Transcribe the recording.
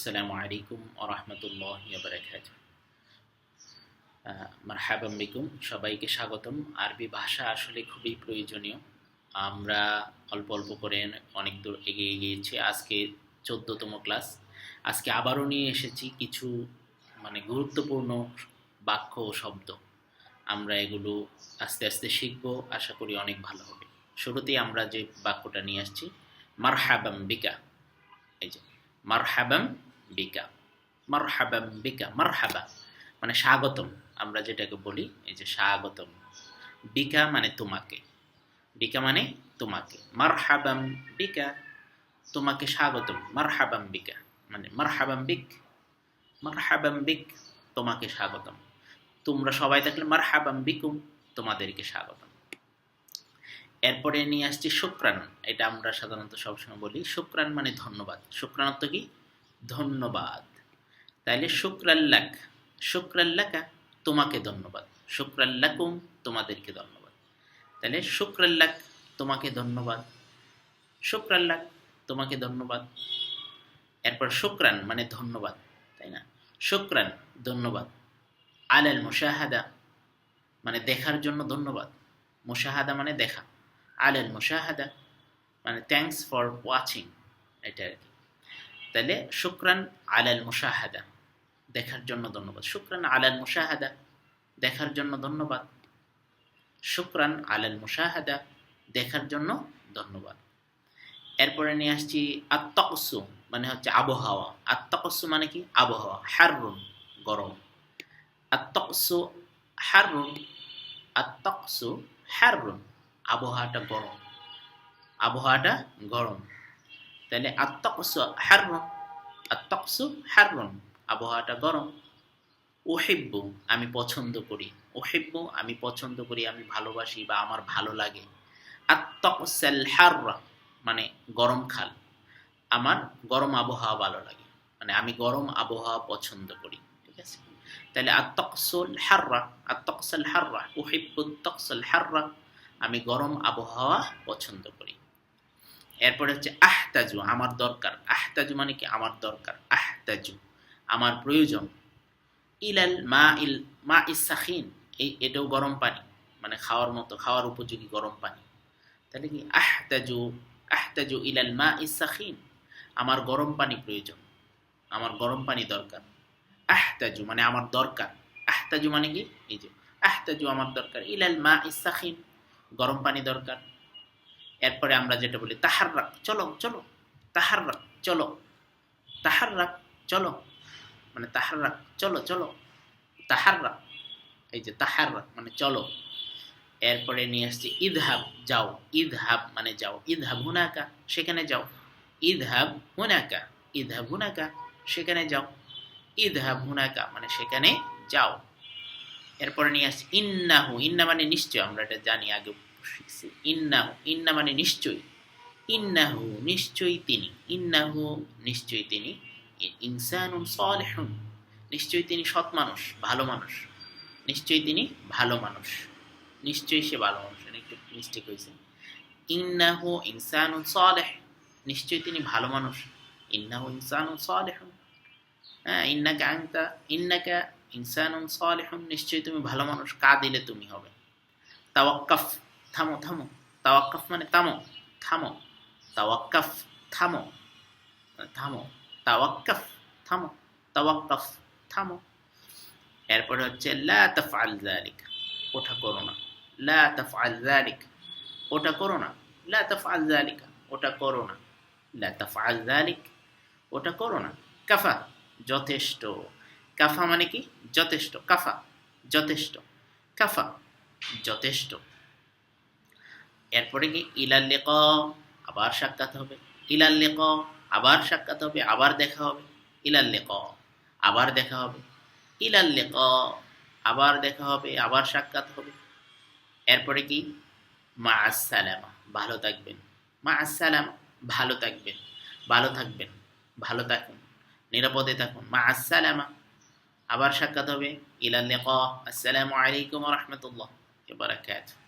আসসালামু আলাইকুম আরহামতুল্লাহ বারাকাত মারহাবাম বিকুম। সবাইকে স্বাগতম। আরবি ভাষা আসলে খুবই প্রয়োজনীয়। আমরা অল্প অল্প করে অনেক দূর এগিয়ে গিয়েছি। আজকে চোদ্দতম ক্লাস। আজকে আবারও নিয়ে এসেছি কিছু মানে গুরুত্বপূর্ণ বাক্য ও শব্দ। আমরা এগুলো আস্তে আস্তে শিখব। আশা করি অনেক ভালো হবে। শুরুতেই আমরা যে বাক্যটা নিয়ে আসছি মারহাবাম বিকা। এই যে মারহাবাম বিকা, মারহাবাম বিকা, মারহাবা মানে স্বাগতম, আমরা যেটাকে বলি, এই যে স্বাগতম। বিকা মানে তোমাকে, বিকা মানে তোমাকে। মারহাবাম বিকা, তোমাকে স্বাগতম। মারহাবাম বিকা মানে মারহাবাম বিক মারহাবাম বিক, তোমাকে স্বাগতম। তোমরা সবাই থাকলে মারহাবাম বিকুম, তোমাদেরকে স্বাগতম। এরপরে নিয়ে আসছি শুক্রাণ। এটা আমরা সাধারণত সবসময় বলি শুক্রাণ মানে ধন্যবাদ। অর্থ কি? ধন্যবাদ। তাইলে শুক্রাল্লাক শুক্রাল্লাকা তোমাকে ধন্যবাদ শুক্রাল্লাকুম তোমাদেরকে ধন্যবাদ। তাহলে শুক্রাল্লাক তোমাকে ধন্যবাদ শুক্রাল্লাক তোমাকে ধন্যবাদ। এরপর শুক্রান মানে ধন্যবাদ, তাই না? শুক্রান ধন্যবাদ। আলাল মুশাহাদা মানে দেখার জন্য ধন্যবাদ। মুশাহাদা মানে দেখা। আলাল মুশাহাদা মানে থ্যাংকস ফর ওয়াচিং এটা আর কি। তাহলে শুক্রান আলাল মুশাহাদা। দেখার জন্য ধন্যবাদ। শুক্রান আলাল মুশাহাদা, দেখার জন্য ধন্যবাদ। শুক্রান আলাল মুশাহাদা, দেখার জন্য ধন্যবাদ। এরপরে নিয়ে আসছি আত্মকসু মানে হচ্ছে আবহাওয়া। আত্মকসু মানে কি? আবহাওয়া। হারুন গরম। আত্মকসু হারুন আত্মকসু হারুন আবহাওয়াটা গরম। আবহাওয়াটা গরম। তাহলে আত্মকসু হারুন আত্মকসু হারুন আবহাওয়াটা গরম ওহেব্বু আমি পছন্দ করি। ওহেব্বু আমি পছন্দ করি, আমি ভালোবাসি বা আমার ভালো লাগে। আত্মকসাল হাররা মানে গরম খাল। আমার গরম আবহাওয়া ভালো লাগে। মানে আমি গরম আবহাওয়া পছন্দ করি। ঠিক আছে? তাহলে আত্মকসুল হাররা আত্মকসাল হাররা ওহেব্বু তকসাল হাররা আমি গরম আবহাওয়া পছন্দ করি। এরপরে হচ্ছে আহতাজু, আমার দরকার। আহতাজু মানে কি? আমার দরকার। আহতাজু, আমার প্রয়োজন। ইলাল মা ইল মা ইসাখিন এই এটাও গরম পানি মানে খাওয়ার মতো, খাওয়ার উপযোগী গরম পানি। তাহলে কি? আহতাজু আহতাজু ইলাল মা ইসাখিন আমার গরম পানি প্রয়োজন, আমার গরম পানি দরকার। আহতাজু মানে আমার দরকার। আহতাজু মানে কি? এই যে, আহতাজু আমার দরকার। ইলাল মা ইসাখিন গরম পানি দরকার। এরপরে আমরা যেটা বলি তাহার রাখ চলো চলো তাহার রাখ চলো তাহার রাখ চলো মানে তাহার রাখ চলো চলো তাহার রাখ এই যে তাহার রাখ মানে চলো। এরপরে নিয়ে আসছি, ইদহাব, যাও, ইদহাব মানে যাও ঈদ ইদহাব হুনাকা, সেখানে যাও। ঈদ ইদহাব হুনাকা ইদহাব হুনাকা, সেখানে যাও। ইদহাব হুনাকা মানে সেখানে যাও। এরপরে নিয়ে আসছি, ইন্নাহু, ইন্না মানে নিশ্চয়, আমরা এটা জানি আগে। ইন্নাহু, ইন্না মানে নিশ্চয়ই। ইন্নাহু নিশ্চয়ই তিনি, ইন্নাহু নিশ্চয়ই তিনি ইনসানুন সালেহুন, নিশ্চয়ই তিনি সৎ মানুষ, ভালো মানুষ, নিশ্চয়ই তিনি ভালো মানুষ, নিশ্চয়ই সে ভালো মানুষ একটু মিস্টেক হয়েছে। ইন্নাহু ইনসানুন সালেহ, নিশ্চয়ই তিনি ভালো মানুষ, ইন্নাহু ইনসানুন সালেহুন হ্যাঁ ইন্নাকা আংতা ইন্নাকা ইনসানুন সালেহুন, নিশ্চয়ই তুমি ভালো মানুষ, কা দিলে তুমি হবে। তাওয়াক্কাফ থামো থামো। তাওয়াক্কাফ মানে থামো থামো। তাওয়াক্কাফ, থামো। থামো। তাওয়াক্কাফ থামো। তাওয়াক্কাফ, থামো। এরপরে হচ্ছে, লা তাফআল যালিক। ওটা করো না। লা তাফআল যালিক। ওটা করো না। লা তাফআল যালিকা। ওটা করো না। লা তাফআল যালিক। ওটা করো না। কাফা, যথেষ্ট। কাফা মানে কি? যথেষ্ট। কাফা যথেষ্ট। কাফা, যথেষ্ট। এরপরে কি? ইলাল লেক, আবার সাক্ষাৎ হবে। ইলাল লেক, আবার সাক্ষাৎ হবে, আবার দেখা হবে। ইলাল লেক, আবার দেখা হবে। ইলাল লেক, আবার দেখা হবে, আবার সাক্ষাৎ হবে। এরপরে কি? মা আসসালামা ভালো থাকবেন। মা আসসালামা ভালো থাকবেন। ভালো থাকবেন, ভালো থাকুন, নিরাপদে থাকুন। মা আসসালামা আবার সাক্ষাৎ হবে। ইলাল লেক, আসসালামু আলাইকুম রহমতুল্লাহ বারাকাতুহু।